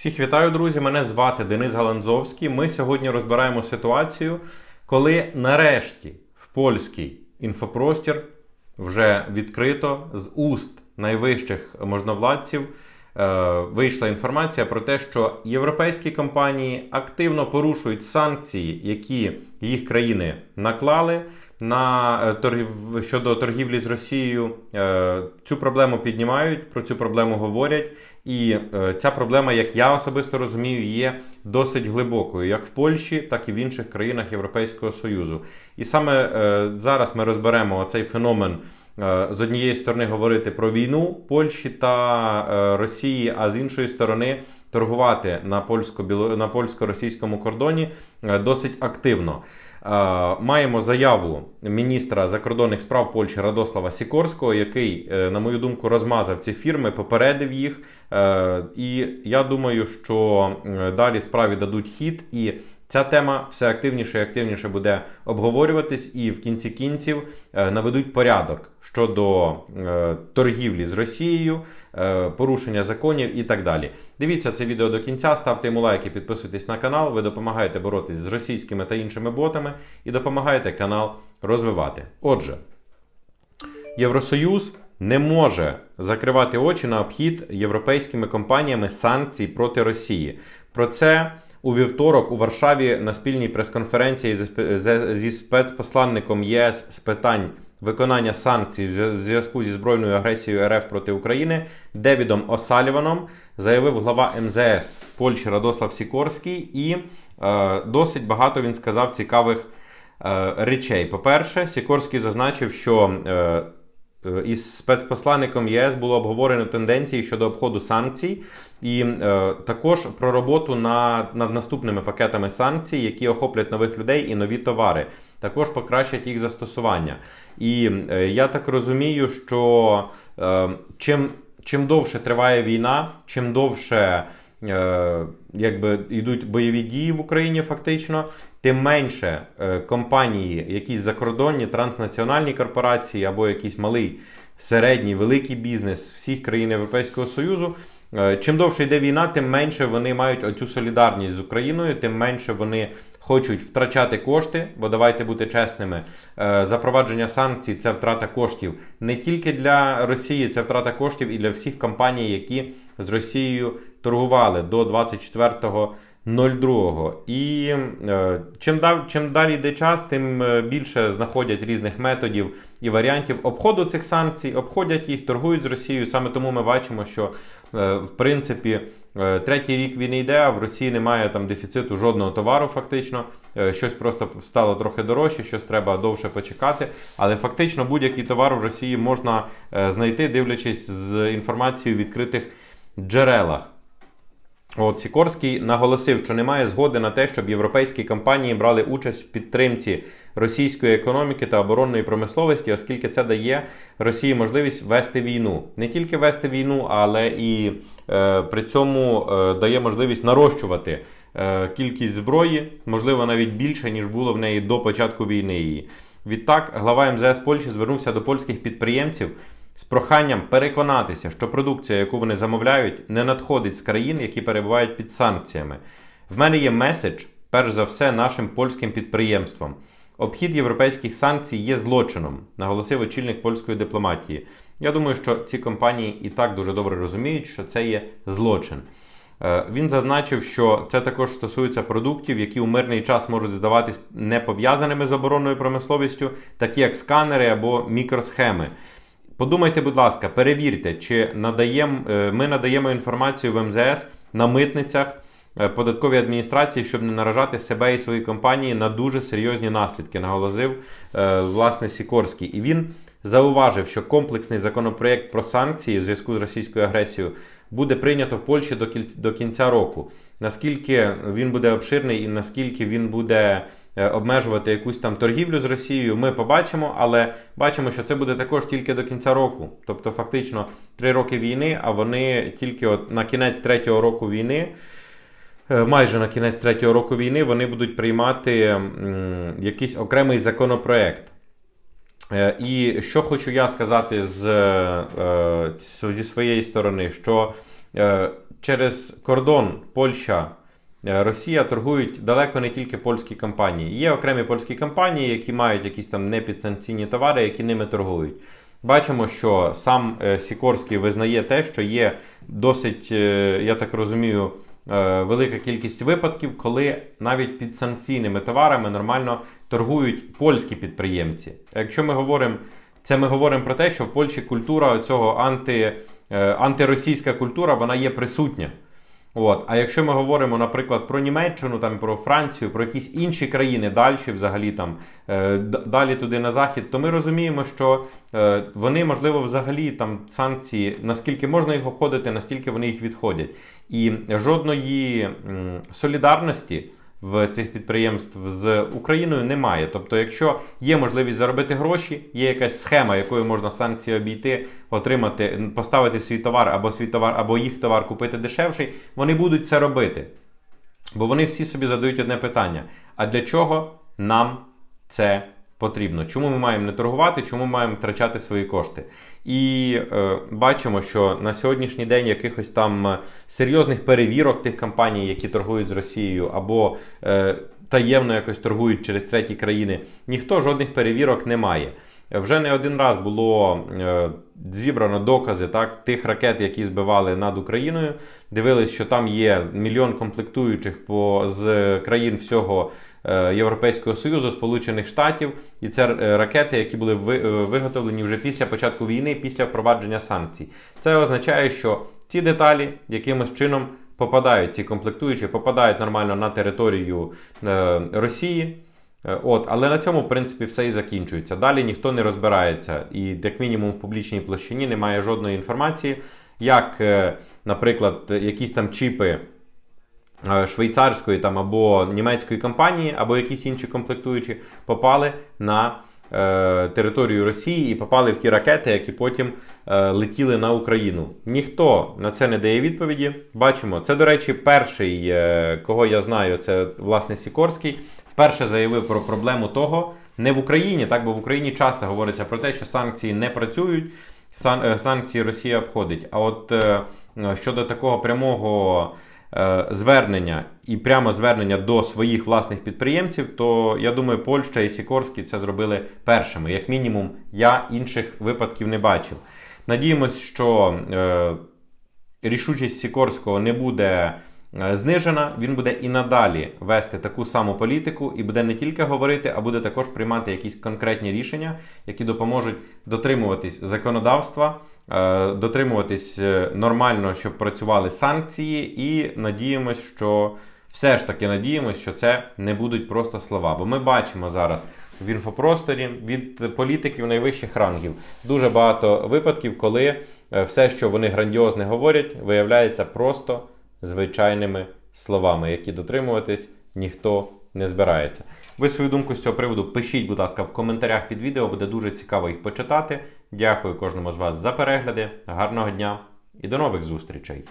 Всіх вітаю, друзі! Мене звати Денис Галанзовський. Ми сьогодні розбираємо ситуацію, коли нарешті в польський інфопростір вже відкрито з уст найвищих можновладців е, вийшла інформація про те, що європейські компанії активно порушують санкції, які їх країни наклали на е, торгів щодо торгівлі з Росією. Е, Цю проблему піднімають, про цю проблему говорять. І е, ця проблема, як я особисто розумію, є досить глибокою, як в Польщі, так і в інших країнах Європейського Союзу. І саме е, зараз ми розберемо цей феномен. е, З однієї сторони говорити про війну Польщі та Росії, а з іншої сторони торгувати на польсько на польсько-російському кордоні е, досить активно. Е, Маємо заяву міністра закордонних справ Польщі Радослава Сікорського, який, е, на мою думку, розмазав ці фірми, попередив їх. І я думаю, що далі справі дадуть хід, і ця тема все активніше і активніше буде обговорюватись, і в кінці кінців е, наведуть порядок щодо е, торгівлі з Росією, е, порушення законів і так далі. Дивіться це відео до кінця, ставте йому лайки, підписуйтесь на канал. Ви допомагаєте боротись з російськими та іншими ботами і допомагаєте канал розвивати. Отже, Євросоюз не може закривати очі на обхід європейськими компаніями санкцій проти Росії. Про це у вівторок у Варшаві на спільній прес-конференції зі спе- зі спецпосланником ЄС з питань виконання санкцій в зв'язку зі збройною агресією РФ проти України Девідом Осаліваном заявив глава МЗС Польщі Радослав Сікорський, і е, досить багато він сказав цікавих е, речей. По-перше, Сікорський зазначив, що е, із спецпосланником ЄС було обговорено тенденції щодо обходу санкцій, і е, також про роботу над, над наступними пакетами санкцій, які охоплять нових людей і нові товари. Також покращать їх застосування. І е, я так розумію, що е, чим, чим довше триває війна, чим довше е, якби йдуть бойові дії в Україні, фактично, тим менше е, компанії, якісь закордонні транснаціональні корпорації або якийсь малий, середній, великий бізнес всіх країн Європейського Союзу. е, Чим довше йде війна, тим менше вони мають оцю солідарність з Україною, тим менше вони хочуть втрачати кошти, бо давайте бути чесними. е, Запровадження санкцій це втрата коштів не тільки для Росії, це втрата коштів і для всіх компаній, які з Росією торгували до 24.02. І е, чим, дав, чим далі йде час, тим е, більше знаходять різних методів і варіантів обходу цих санкцій, обходять їх, торгують з Росією. Саме тому ми бачимо, що е, в принципі е, третій рік війни йде, а в Росії немає там дефіциту жодного товару, фактично. Е, Щось просто стало трохи дорожче, щось треба довше почекати. Але фактично будь-який товар в Росії можна е, знайти, дивлячись з інформацією в відкритих джерелах. От Сікорський наголосив, що немає згоди на те, щоб європейські компанії брали участь в підтримці російської економіки та оборонної промисловості, оскільки це дає Росії можливість вести війну. Не тільки вести війну, але і е, при цьому е, дає можливість нарощувати е, кількість зброї, можливо, навіть більше, ніж було в неї до початку війни. її. Відтак, глава МЗС Польщі звернувся до польських підприємців з проханням переконатися, що продукція, яку вони замовляють, не надходить з країн, які перебувають під санкціями. В мене є меседж, перш за все, нашим польським підприємствам. Обхід європейських санкцій є злочином, наголосив очільник польської дипломатії. Я думаю, що ці компанії і так дуже добре розуміють, що це є злочин. Е, Він зазначив, що це також стосується продуктів, які у мирний час можуть здаватись не пов'язаними з оборонною промисловістю, такі як сканери або мікросхеми. Подумайте, будь ласка, перевірте, чи надаємо, е, ми надаємо інформацію в МЗС на митницях е, податковій адміністрації, щоб не наражати себе і свої компанії на дуже серйозні наслідки, наголосив е, власне Сікорський. І він зауважив, що комплексний законопроєкт про санкції в зв'язку з російською агресією буде прийнято в Польщі до кінця року. Наскільки він буде обширний і наскільки він буде обмежувати якусь там торгівлю з Росією, ми побачимо, але бачимо, що це буде також тільки до кінця року. Тобто, фактично, три роки війни, а вони тільки от на кінець третього року війни. е, Майже на кінець третього року війни вони будуть приймати якийсь окремий законопроект. Е, І що хочу я сказати з, е, зі своєї сторони, що е, через кордон Польща. Е, Росія торгують далеко не тільки польські компанії. Є окремі польські компанії, які мають якісь там непідсанкційні товари, які ними торгують. Бачимо, що сам е, Сікорський визнає те, що є досить, е, я так розумію, велика кількість випадків, коли навіть під санкційними товарами нормально торгують польські підприємці. Якщо ми говоримо, це ми говоримо про те, що в Польщі культура цього анти, антиросійська культура вона є присутня. От. А якщо ми говоримо, наприклад, про Німеччину, там, про Францію, про якісь інші країни далі, взагалі там е, далі туди на захід, то ми розуміємо, що е, вони, можливо, взагалі там санкції, наскільки можна їх обходити, настільки вони їх відходять. І жодної солідарності в цих підприємств з Україною немає. Тобто, якщо є можливість заробити гроші, є якась схема, якою можна санкції обійти, отримати, поставити свій товар або свій товар, або їх товар купити дешевший, вони будуть це робити. Бо вони всі собі задають одне питання: а для чого нам це потрібно? Чому ми маємо не торгувати, чому ми маємо втрачати свої кошти? І е, бачимо, що на сьогоднішній день якихось там е, серйозних перевірок тих компаній, які торгують з Росією, або е, таємно якось торгують через треті країни, ніхто жодних перевірок не має. Вже не один раз було е, зібрано докази так, тих ракет, які збивали над Україною. Дивились, що там є мільйон комплектуючих по, з країн всього Європейського Союзу, Сполучених Штатів. І це е, ракети, які були е, виготовлені вже після початку війни, після впровадження санкцій. Це означає, що ці деталі якимось чином попадають, ці комплектуючі, попадають нормально на територію е, Росії. Е, От, але на цьому, в принципі, все і закінчується. Далі ніхто не розбирається, і як мінімум в публічній площині немає жодної інформації, як, е, наприклад, якісь там чіпи е, швейцарської там або німецької компанії, або якісь інші комплектуючі попали на е, територію Росії і попали в ті ракети, які потім е, летіли на Україну. Ніхто на це не дає відповіді. Бачимо, це, до речі, перший, е, кого я знаю, це власне Сікорський. Вперше заявив про проблему того, не в Україні, так бо в Україні часто говориться про те, що санкції не працюють, е, санкції Росія обходить. А от е, е, щодо такого прямого е, звернення і прямо звернення до своїх власних підприємців, то я думаю, Польща і Сікорський це зробили першими. Як мінімум, я інших випадків не бачив. Надіємось, що е, рішучість Сікорського не буде е, знижена. Він буде і надалі вести таку саму політику і буде не тільки говорити, а буде також приймати якісь конкретні рішення, які допоможуть дотримуватись законодавства, е, дотримуватись е, нормально, щоб працювали санкції, і надіємось, що все ж таки надіємось, що це не будуть просто слова. Бо ми бачимо зараз. В інфопросторі від політиків найвищих рангів дуже багато випадків, коли е, все, що вони грандіозне говорять, виявляється просто звичайними словами, які дотримуватись ніхто не збирається. Ви свою думку з цього приводу пишіть, будь ласка, в коментарях під відео, буде дуже цікаво їх почитати. Дякую кожному з вас за перегляди. Гарного дня і до нових зустрічей!